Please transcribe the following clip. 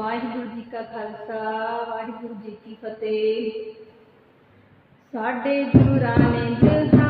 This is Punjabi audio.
ਵਾਹਿਗੁਰੂ ਜੀ ਕਾ ਖਾਲਸਾ ਵਾਹਿਗੁਰੂ ਜੀ ਕੀ ਫਤਿਹ। ਸਾਡੇ ਗੁਰੂ ਰਾਣੇ ਜਹਾਂ